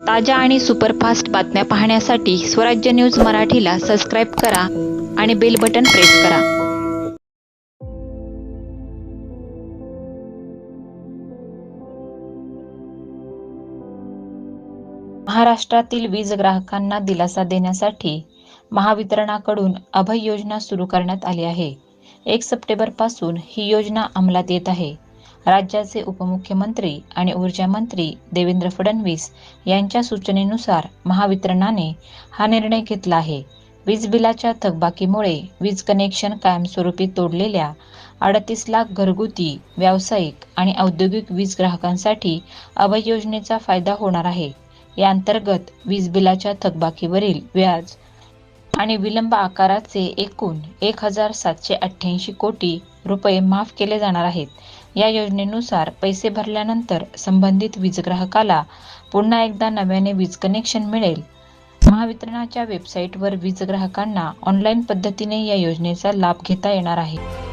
ताज्या आणि सुपरफास्ट बातम्या पाहण्यासाठी स्वराज्य न्यूज मराठीला सबस्क्राईब करा आणि बेल बटन प्रेस करा. महाराष्ट्रातील वीज ग्राहकांना दिलासा देण्यासाठी महावितरणाकडून अभय योजना सुरू करण्यात आली आहे. एक सप्टेंबरपासून ही योजना अंमलात येत आहे. राज्याचे उपमुख्यमंत्री आणि ऊर्जा मंत्री देवेंद्र फडणवीस यांच्या सूचनेनुसार महावितरणाने हा निर्णय घेतला आहे. वीज बिलाच्या थकबाकीमुळे वीज कनेक्शन कायमस्वरूपी तोडलेल्या अडतीस लाख घरगुती व्यावसायिक आणि औद्योगिक वीज ग्राहकांसाठी अभय योजनेचा फायदा होणार आहे. या अंतर्गत वीज बिलाच्या थकबाकीवरील व्याज आणि विलंब आकाराचे एकूण एक हजार सातशे अठ्ठ्याऐंशी कोटी रुपये माफ केले जाणार आहेत. या योजनेनुसार पैसे भरल्यानंतर संबंधित वीज ग्राहकाला पुन्हा एकदा नव्याने वीज कनेक्शन मिळेल. महावितरणाच्या वेबसाईटवर वीज ग्राहकांना ऑनलाईन पद्धतीने या योजनेचा लाभ घेता येणार आहे.